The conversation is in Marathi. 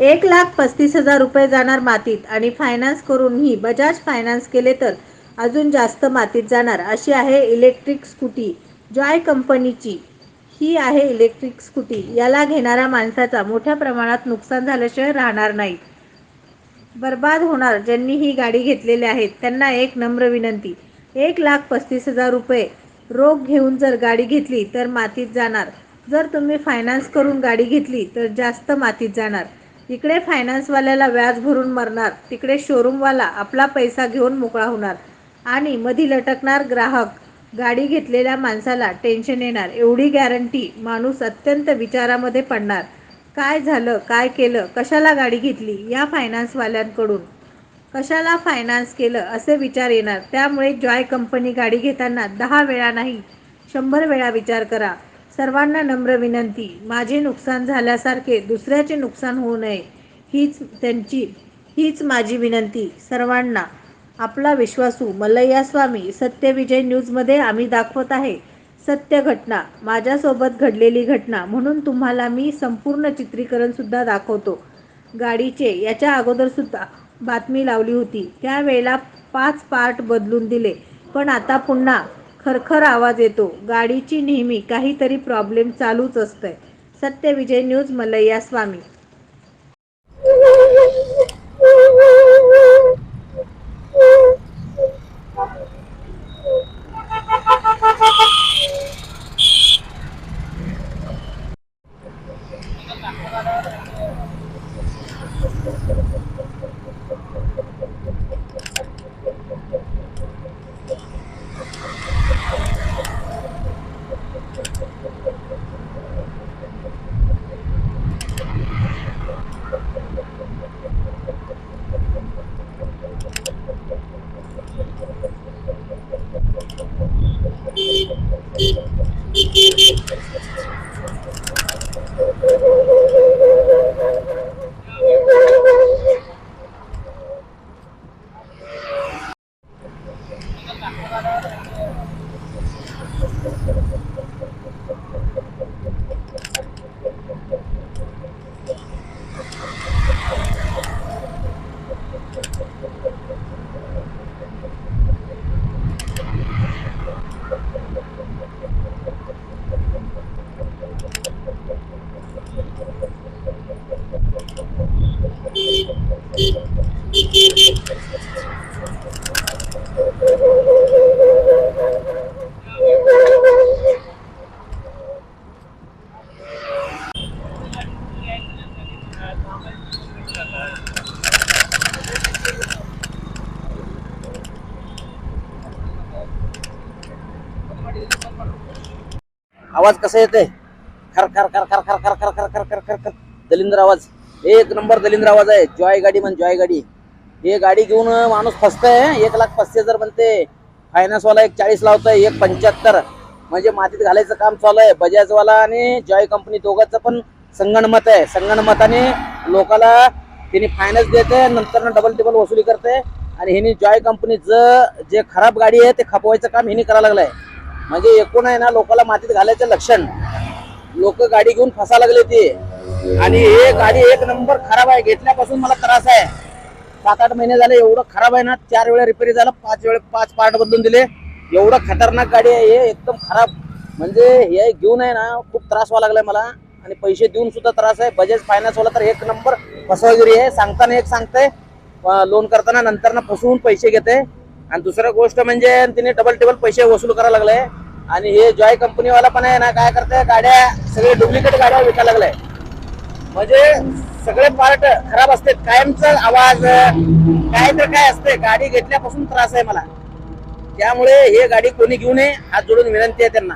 एक लाख पस्तीस हजार रुपये जाणार मातीत आणि फायनान्स करूनही बजाज फायनान्स केले तर अजून जास्त मातीत जाणार अशी आहे इलेक्ट्रिक स्कूटी जॉय कंपनीची ही आहे इलेक्ट्रिक स्कूटी याला घेणाऱ्या माणसाचा मोठ्या प्रमाणात नुकसान झाल्याशिवाय राहणार नाही. बर्बाद होणार ज्यांनी ही गाडी घेतलेली आहेत त्यांना एक नम्र विनंती. एक लाख पस्तीस हजार रुपये रोख घेऊन जर गाडी घेतली तर मातीत जाणार. जर तुम्ही फायनान्स करून गाडी घेतली तर जास्त मातीत जाणार. इकडे फायनान्सवाल्याला व्याज भरून मरणार तिकडे शोरूमवाला आपला पैसा घेऊन मोकळा होणार आणि मधी लटकणार ग्राहक. गाडी घेतलेल्या माणसाला टेन्शन येणार एवढी गॅरंटी माणूस अत्यंत विचारामध्ये पडणार. काय झालं काय केलं कशाला गाडी घेतली या फायनान्सवाल्यांकडून कशाला फायनान्स केलं असे विचार येणार. त्यामुळे जॉय कंपनी गाडी घेताना दहा वेळा नाही शंभर वेळा विचार करा. सर्वांना नम्र विनंती. माझे नुकसान झाल्यासारखे दुसऱ्याचे नुकसान होऊ नये हीच त्यांची हीच माझी विनंती. सर्वांना आपला विश्वासू मल्लय्या स्वामी सत्यविजय न्यूजमध्ये आम्ही दाखवत आहे सत्य घटना माझ्यासोबत घडलेली घटना म्हणून तुम्हाला मी संपूर्ण चित्रीकरणसुद्धा दाखवतो. गाडीचे याच्या अगोदरसुद्धा बातमी लावली होती. त्यावेळेला पाच पार्ट बदलून दिले पण आता पुन्हा खरखर आवाज येतो. गाडीची नेहमी काहीतरी प्रॉब्लेम चालूच असतंय. Satyavijay news Malayya Swami आवाज कसा येते खर खर खर खर खर खर खर खर खर खर खर खर दलिंद्र आवाज एक नंबर दलिंद्र आवाज आहे जॉय गाडी म्हण जॉय गाडी हे गाडी घेऊन माणूस फसतंय एक लाख पस्तीस हजार म्हणते फायनान्स वाला एक चाळीस लावतोय एक पंच्याहत्तर म्हणजे मातीत घालायचं काम चालू आहे बजाज वाला आणि जॉय कंपनी दोघांचं पण संगणमत आहे संगणमताने लोकाला त्यांनी फायनान्स देते नंतर डबल टेबल वसुली करते आणि हिने जॉय कंपनीचं जे खराब गाडी आहे ते खपवायचं काम हिने करायला लागलंय म्हणजे एकूण आहे ना लोकांना मातीत घालायचं लक्षण. लोक गाडी घेऊन फसा लागले ते. आणि हे गाडी एक नंबर खराब आहे. घेतल्यापासून मला त्रास आहे. सात आठ महिने झाले एवढं खराब आहे ना चार वेळा रिपेअर झालं पाच वेळे पाच पार्ट बदलून दिले. एवढं खतरनाक गाडी आहे हे एकदम खराब. म्हणजे हे घेऊन आहे ना खूप त्रास व्हावा लागलाय मला. आणि पैसे देऊन सुद्धा त्रास आहे. बजाज फायनान्स वाला तर एक नंबर फसवागिरी आहे. सांगताना एक सांगते लोन करताना नंतर ना फसवून पैसे घेते आणि दुसरं गोष्ट म्हणजे तिने डबल टेबल पैसे वसूल करायला लागले. आणि हे जॉय कंपनीवाला पण आहे ना काय करते गाड्या सगळे डुप्लिकेट गाड्या विकायला लागलाय म्हणजे सगळे पार्ट खराब असते. कायमचा आवाज काय तर काय असते. गाडी घेतल्यापासून त्रास आहे मला. त्यामुळे हे गाडी कोणी घेऊ नये हात जोडून विनंती आहे त्यांना.